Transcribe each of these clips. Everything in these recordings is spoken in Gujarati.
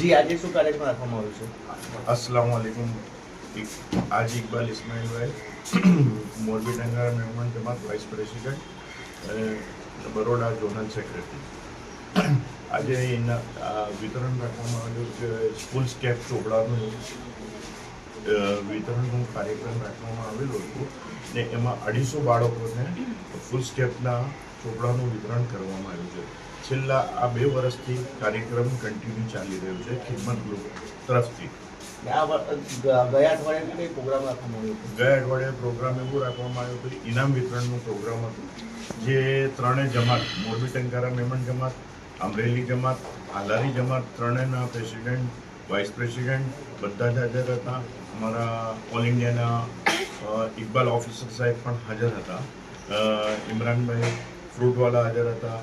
જી, આજે શું કાર્યક્રમ રાખવામાં આવ્યો છે? અસલામ વાલેકુમ આજ ઇકબાલ ઇસ્માઇલભાઈ, મોરબી ડંગા મહેમાન જમાત વાઇસ પ્રેસિડેન્ટ અને બરોડા ઝોનલ સેક્રેટરી આજે એના વિતરણ રાખવામાં આવ્યું છે, સ્કૂલ સ્કેપ ચોપડાનું વિતરણનું કાર્યક્રમ રાખવામાં આવેલો હતો ને એમાં અઢીસો બાળકોને ફૂલ સ્કેપના ચોપડાનું વિતરણ કરવામાં આવ્યું છે. છેલ્લા આ બે વર્ષથી કાર્યક્રમ કન્ટિન્યુ ચાલી રહ્યો છે ખિદમત ગ્રુપ તરફથી. ગયા અઠવાડિયે પ્રોગ્રામ રાખવામાં આવ્યો ગયા અઠવાડિયે પ્રોગ્રામ એવું રાખવામાં આવ્યો હતો ઇનામ વિતરણનું પ્રોગ્રામ હતું જે ત્રણેય જમાત મોરબી ટંકારા મેમણ જમાત અમરેલી જમાત આલારી જમાત ત્રણેયના પ્રેસિડેન્ટ વાઇસ પ્રેસિડેન્ટ બધા જ હાજર હતા. અમારા ઓલ ઇન્ડિયાના ઇકબાલ ઓફિસર સાહેબ પણ હાજર હતા. ઇમરાનભાઈ ફ્રૂટવાલા હાજર હતા.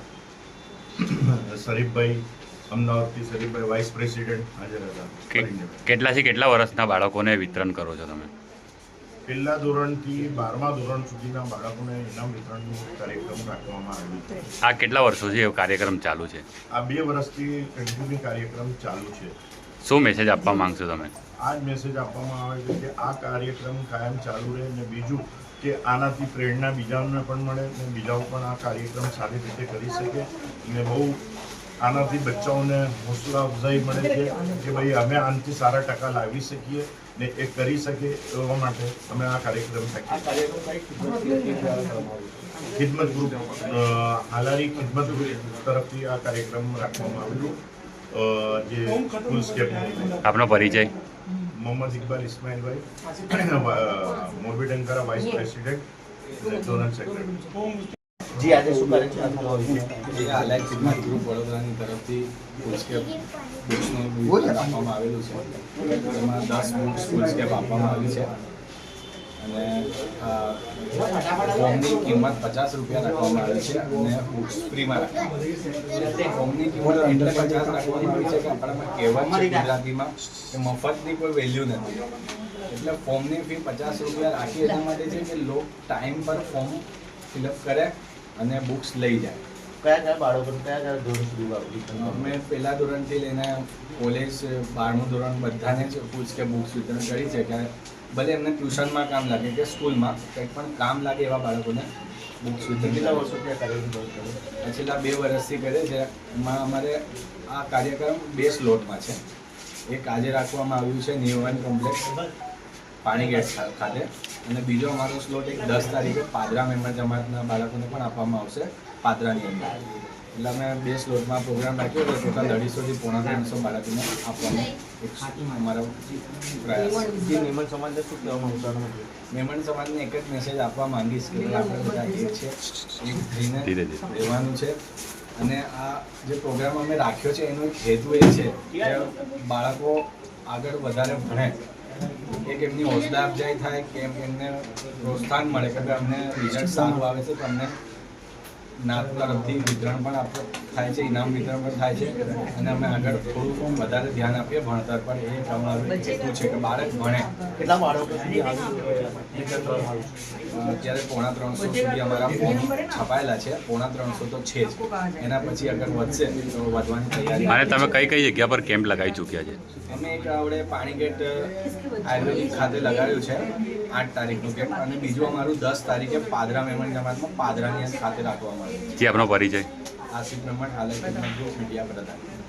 શરીફભાઈ અમદાવાદથી શરીફભાઈ વાઇસ પ્રેસિડેન્ટ હાજર હતા. કેટલાથી કેટલા વર્ષના બાળકોને વિતરણ કરો છો તમે? પહેલા ધોરણથી બારમા ધોરણ સુધીના બાળકોને ઇનામ વિતરણનો કાર્યક્રમ રાખવામાં આવ્યો છે. આ કેટલા વર્ષોથી કાર્યક્રમ ચાલુ છે? આ બે વર્ષથી કન્ટિન્યુ કાર્યક્રમ ચાલુ છે. શું મેસેજ આપવા માંગશો તમે? આ મેસેજ આપવામાં આવે છે કે આ કાર્યક્રમ કાયમ ચાલુ રહે અને બીજું કે આનાથી પ્રેરણા બીજાઓને પણ મળે અને બીજાઓ પણ આ કાર્યક્રમ સારી રીતે કરી શકે અને બહુ આનાથી બચ્ચાઓને હોંસલા અફઝાઈ મળે છે કે ભાઈ અમે આનાથી સારા ટકા લાવી શકીએ ને એ કરી શકે એવા માટે અમે આ કાર્યક્રમ આ રાખીએ કાર્યક્રમ કઈ ખિદમત ગ્રુપ હાલારી ખિદમત ગ્રુપ તરફથી આ કાર્યક્રમ રાખવામાં આવેલું. જે આપનો પરિચય. Mohammad Iqbal Ismailbhai Morbi Dankara vice president zonal secretary. જી આજે શું કરે છે જે આલાય ખિદમત ગ્રુપ વડોદરાની તરફથી ફૂલસ્કેપ બુક્સનું આપવામાં આવેલું છે. એમાં દસ બુક્સ ફૂલસ્કેપ આપવામાં આવી છે. અને આ કિંમત પચાસ રૂપિયા રાખવામાં આવી છે અને બુક્સ ફ્રીમાં રાખવામાં આવી છે. ફોર્મની કિંમત એટલે પચાસ રાખવામાં આવી છે કે આપણામાં કહેવત છે ગુજરાતીમાં કે મફતની કોઈ વેલ્યુ નથી. એટલે ફોર્મની ફી પચાસ રૂપિયા રાખી એટલા માટે છે કે લોક ટાઈમ પર ફોર્મ ફિલઅપ કરે અને બુક્સ લઈ જાય. કયા કયા બાળકો કયા કયા ધોરણ સુધી વિતરણ અમે પહેલા ધોરણથી લઈને કોલેજ બારમું ધોરણ બધાને જ પૂછ કે બુક્સ વિતરણ કરી છે કે ભલે એમને ટ્યુશનમાં કામ લાગે કે સ્કૂલમાં, કંઈક પણ કામ લાગે એવા બાળકોને બુક્સ વિતરણ કેટલા વર્ષો છે. છેલ્લા બે વર્ષથી કરે છે. એમાં અમારે આ કાર્યક્રમ બે સ્લોટમાં છે. એક આજે રાખવામાં આવ્યું છે નિયમન કોમ્પ્લેક્સ પાણીગેટ ગેટ ખાતે અને બીજો અમારો સ્લોટ એક દસ તારીખે પાદરા મેમ્બર જમાતના બાળકોને પણ આપવામાં આવશે પાદરાની અંદર. એટલે અમે બે સ્લોટમાં પ્રોગ્રામ રાખ્યો હતો. ટોટલ અઢીસોથી પોણા ત્રણસો બાળકોને આપવાનો એક અમારો પ્રયાસ. જે સમાજને શું કહેવા આના મેમણ સમાજને એક જ મેસેજ આપવા માંગીશ કે આપણે બધા એક છે એક થઈને. રહેવાનું છે. અને આ જે પ્રોગ્રામ અમે રાખ્યો છે એનો એક હેતુ એ છે કે બાળકો આગળ વધારે ભણે. એક એમની હોસલા અફજાઈ થાય કે એમ એમને પ્રોત્સાહન મળે. કે અમને રિઝલ્ટ સારું આવે છે તો અમને નાત તરફથી વિતરણ પણ આપ. થાય છે ઇનામ વિતરણ પણ થાય છે. અને અમે આગળ થોડું વધારે ધ્યાન આપીએ ભણતર પર એ તમારું હેતુ છે કે બાળક ભણે. કેટલા બાળકો? અત્યારે પોણા ત્રણસો સુધી અમારા ફોર્મ છપાયેલા છે. પોણા ત્રણસો તો છે જ. એના પછી આગળ વધશે તો વધવાની તૈયારી અને તમે કઈ કઈ જગ્યા પર કેમ્પ લગાવી ચૂક્યા છે? અમે એક આવડે પાણીગેટ આયુર્વેદિક ખાતે લગાડ્યું છે આઠ તારીખનું કેમ્પ. અને બીજું અમારું દસ તારીખે પાદરા મહેમાન જમાતમાં પાદરાની ખાતે રાખવામાં આવ્યું જે આપણો પરિચય. છે આસિફ મહેમાન હાલ મીડિયા પ્રધાન